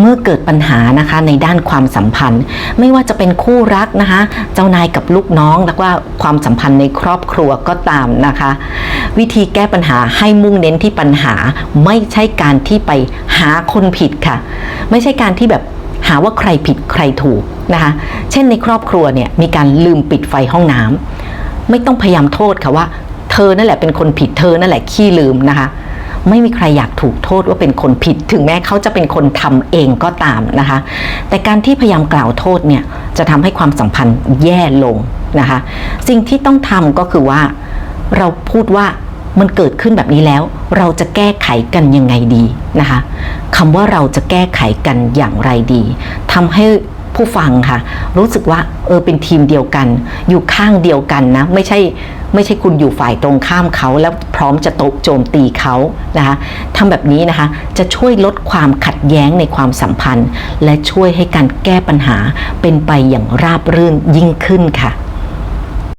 เมื่อเกิดปัญหานะคะในด้านความสัมพันธ์ ไม่ว่าจะเป็นคู่รักนะคะ เจ้านายกับลูกน้องแล้วว่าความสัมพันธ์ในครอบครัวก็ตามนะคะ วิธีแก้ปัญหาให้มุ่งเน้นที่ปัญหาไม่ใช่การที่ไปหาคนผิดค่ะ ไม่ใช่การที่แบบหาว่าใครผิดใครถูกนะคะ เช่นในครอบครัวเนี่ยมีการลืมปิดไฟห้องน้ำไม่ต้องพยายามโทษค่ะว่า เธอนั่นแหละเป็นคนผิดเธอนั่นแหละขี้ลืมนะคะ ไม่มีใครอยากถูกโทษว่าเป็นคนผิด ถึงแม้เขาจะเป็นคนทำเองก็ตามนะคะ แต่การที่พยายามกล่าวโทษเนี่ยจะทำให้ความสัมพันธ์แย่ลงนะคะ สิ่งที่ต้องทำก็คือว่าเราพูดว่ามันเกิดขึ้นแบบนี้แล้ว เราจะแก้ไขกันยังไงดีนะคะคำว่าเราจะแก้ไขกันอย่างไรดีทำให้ ผู้ฟังค่ะ รู้สึกว่าเออเป็นทีมเดียวกัน อยู่ข้างเดียวกันนะ ไม่ใช่ไม่ใช่คุณอยู่ฝ่ายตรงข้ามเขาแล้วพร้อมจะโตโจมตีเขานะคะทำแบบนี้นะคะจะช่วยลดความขัดแย้งในความสัมพันธ์ และช่วยให้การแก้ปัญหาเป็นไปอย่างราบรื่นยิ่งขึ้นค่ะ